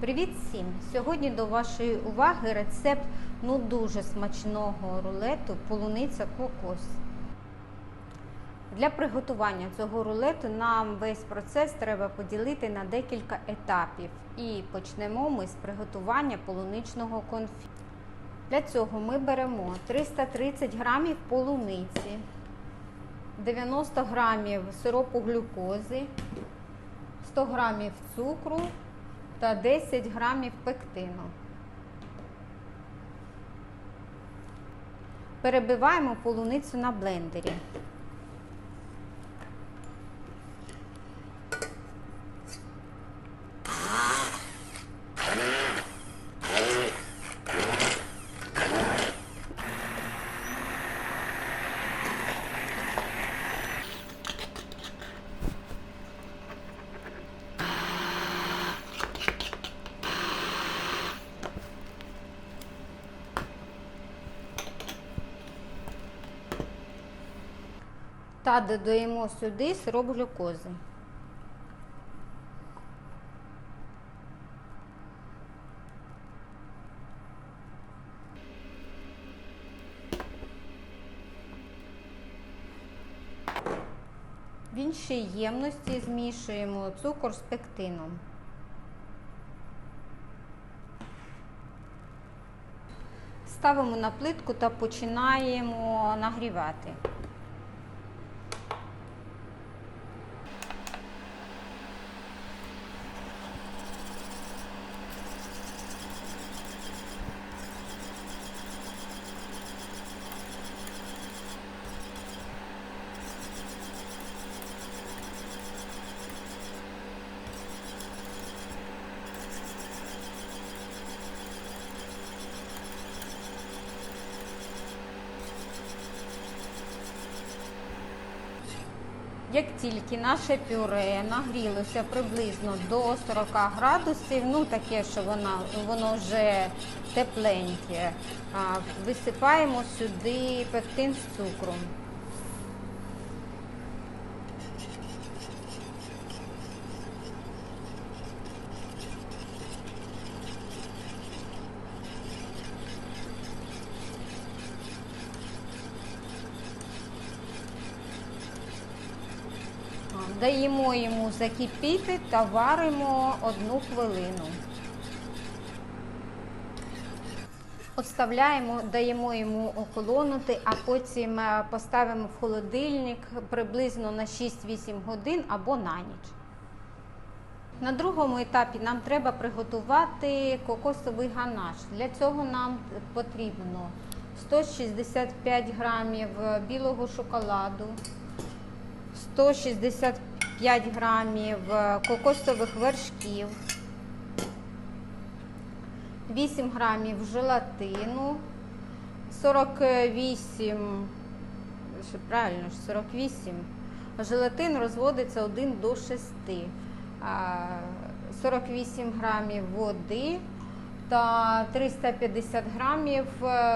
Привіт всім! Сьогодні до вашої уваги рецепт ну дуже смачного рулету полуниця кокос. Для приготування цього рулету нам весь процес треба поділити на декілька етапів. І почнемо ми з приготування полуничного конфі. Для цього ми беремо 330 грамів полуниці, 90 грамів сиропу глюкози, 100 грамів цукру та 10 грамів пектину. Перебиваємо полуницю на блендері. Та додаємо сюди сироп глюкози. В іншій ємності змішуємо цукор з пектином. Ставимо на плитку та починаємо нагрівати. Як тільки наше пюре нагрілося приблизно до 40 градусів, ну таке, що воно, воно вже тепленьке, висипаємо сюди пектин з цукром. Даємо йому закипіти та варимо одну хвилину. Отставляємо, даємо йому охолонути, а потім е, поставимо в холодильник приблизно на 6-8 годин або на ніч. На другому етапі нам треба приготувати кокосовий ганаш. Для цього нам потрібно 165 грамів білого шоколаду, 165 грамів кокосових вершків, 8 грамів желатину, 48, що правильно, 48, желатин розводиться 1 до 6, 48 грамів води та 350 грамів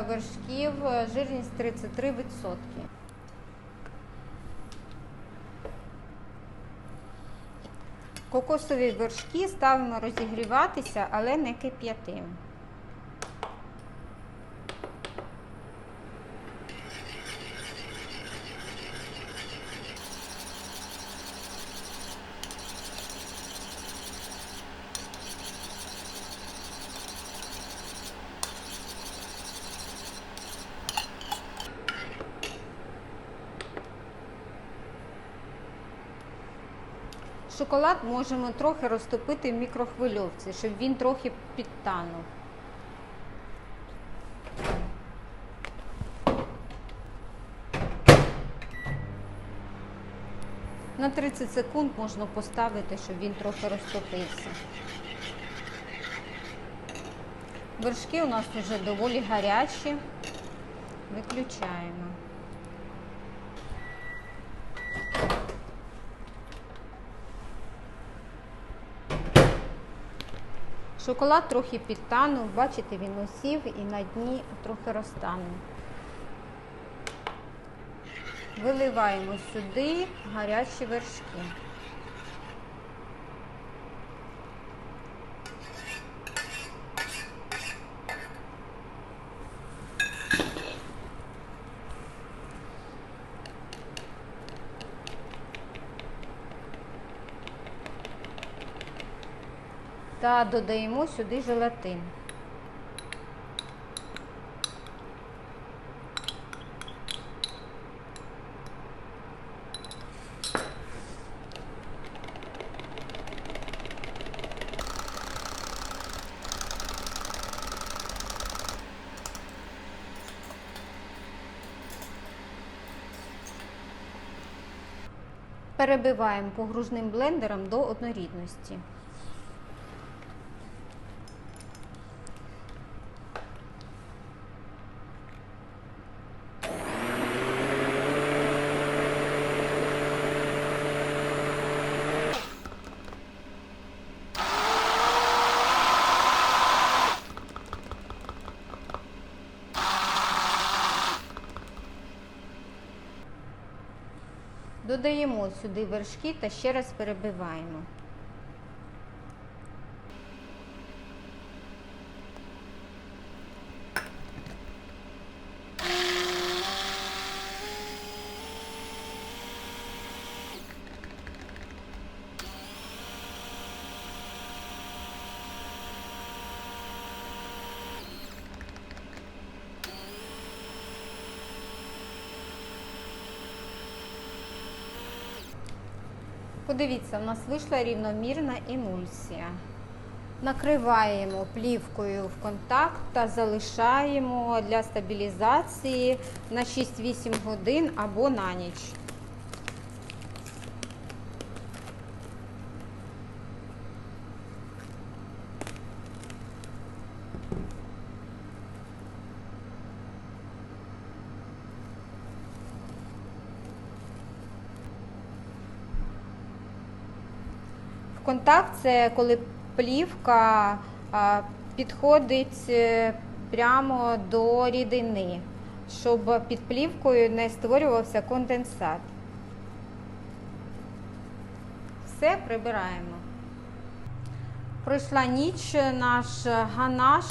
вершків, жирність 33%. Кокосові вершки ставимо розігріватися, але не кип'ятим. Шоколад можемо трохи розтопити в мікрохвильовці, щоб він трохи підтанув. На 30 секунд можна поставити, щоб він трохи розтопився. Вершки у нас вже доволі гарячі. Виключаємо. Шоколад трохи підтанув, бачите, він осів і на дні трохи розтанув. Виливаємо сюди гарячі вершки. Та додаємо сюди желатин. Перебиваємо погружним блендером до однорідності. Додаємо сюди вершки та ще раз перебиваємо. Подивіться, у нас вийшла рівномірна емульсія. Накриваємо плівкою в контакт та залишаємо для стабілізації на 6-8 годин або на ніч. Контакт це коли плівка підходить е, прямо до рідини, щоб під плівкою не створювався конденсат. Все прибираємо. Пройшла ніч, наш ганаш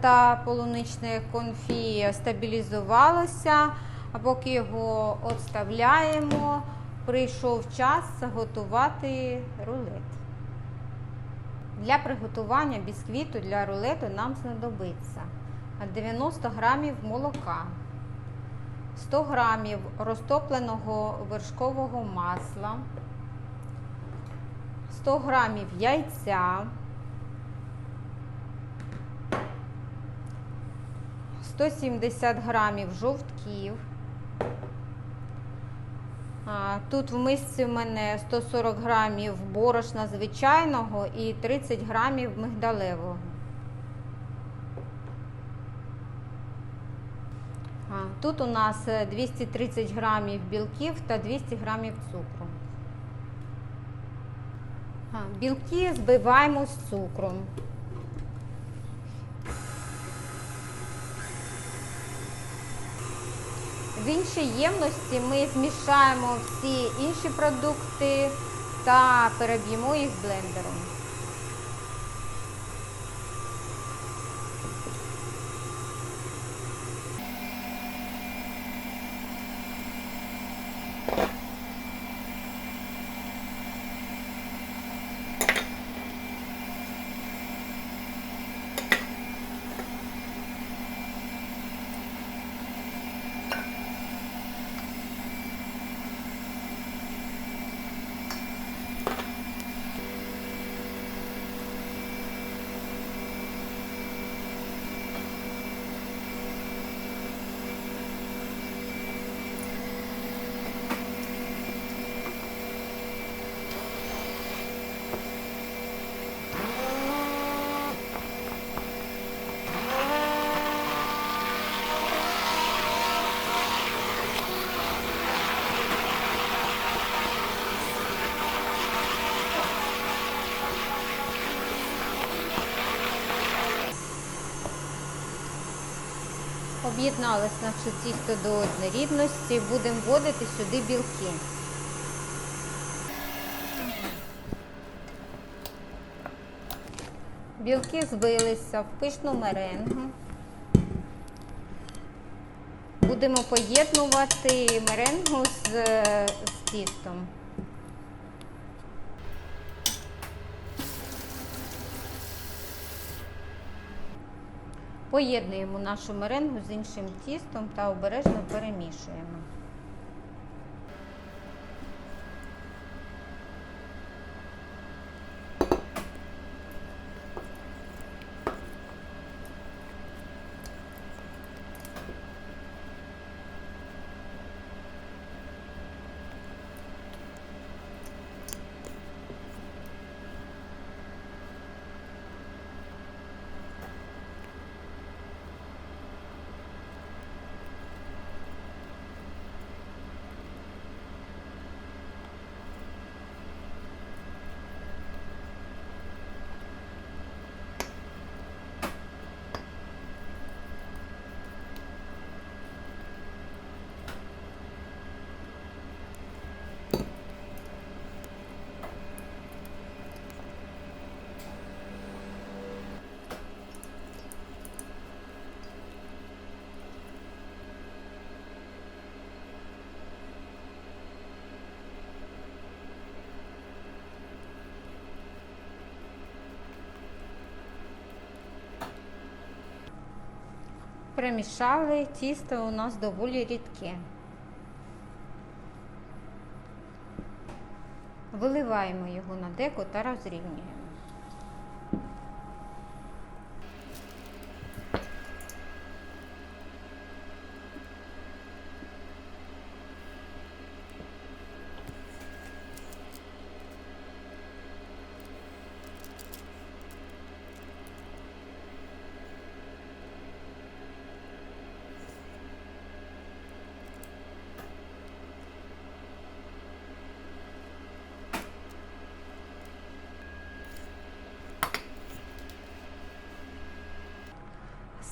та полуничне конфі стабілізувалося, поки його відставляємо, прийшов час готувати рулет. Для приготування бісквіту для рулету нам знадобиться 90 грамів молока, 100 грамів розтопленого вершкового масла, 100 грамів яйця, 170 грамів жовтків. Тут в мисці в мене 140 грамів борошна звичайного і 30 грамів мигдалевого. Тут у нас е, 230 грамів білків та 200 грамів цукру. Білки збиваємо з цукром. В іншій ємності ми змішаємо всі інші продукти та переб'ємо їх блендером. Об'єдналось наше тісто до однорідності. Будемо вводити сюди білки. Білки збилися в пишну меренгу. Будемо поєднувати меренгу з, з тістом. Поєднуємо нашу меренгу з іншим тістом та обережно перемішуємо. Перемішали, тісто у нас доволі рідке. Виливаємо його на деко та розрівнюємо.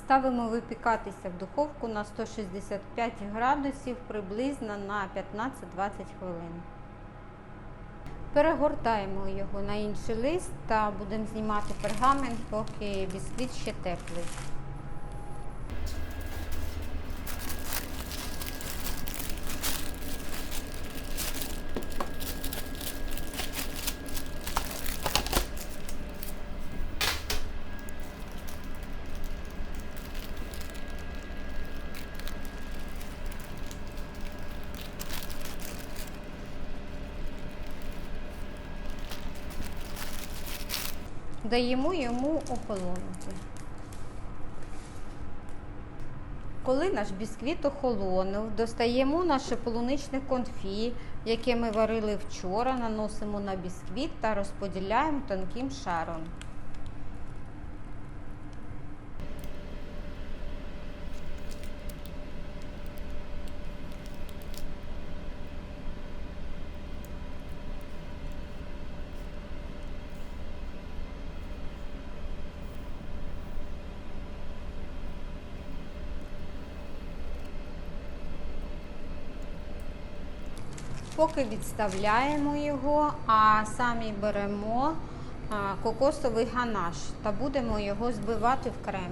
Ставимо випікатися в духовку на 165 градусів приблизно на 15-20 хвилин. Перегортаємо його на інший лист та будемо знімати пергамент, поки бісквіт ще теплий. Даємо йому охолонути. Коли наш бісквіт охолонув, достаємо наше полуничне конфі, яке ми варили вчора, наносимо на бісквіт та розподіляємо тонким шаром. Поки відставляємо його, а самі беремо кокосовий ганаш та будемо його збивати в крем.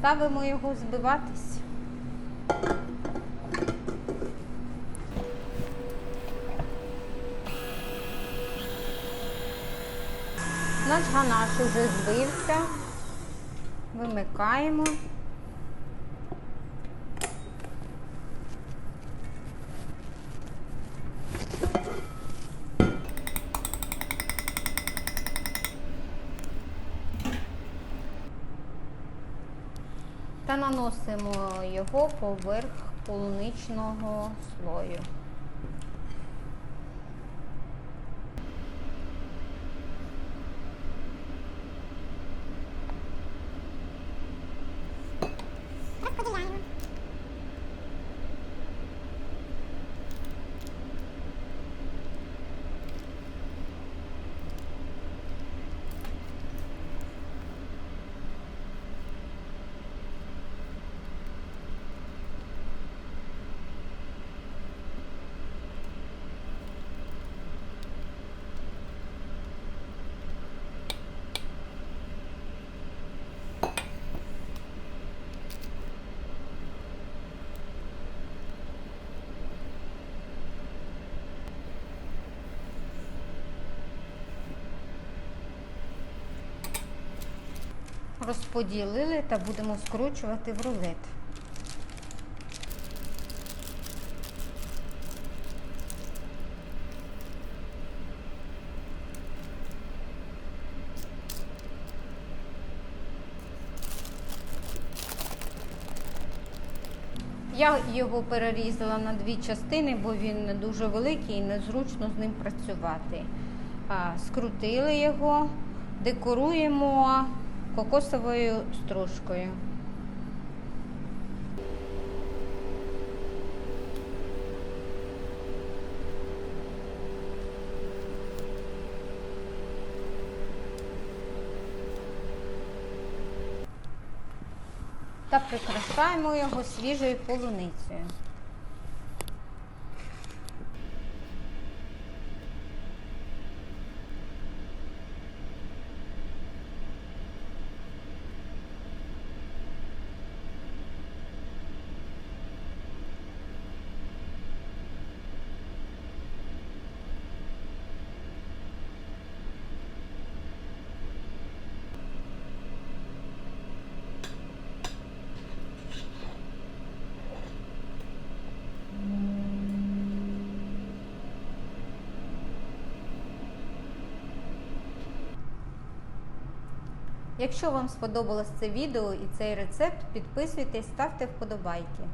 Ставимо його збиватись. Наш ганаш уже збився. Вимикаємо. Та наносимо його поверх полуничного слою. Розподілили та будемо скручувати в рулет. Я його перерізала на дві частини, бо він дуже великий і незручно з ним працювати. Скрутили його, декоруємо кокосовою стружкою. Та прикрашаємо його свіжою полуницею. Якщо вам сподобалось це відео і цей рецепт, підписуйтесь, ставте вподобайки.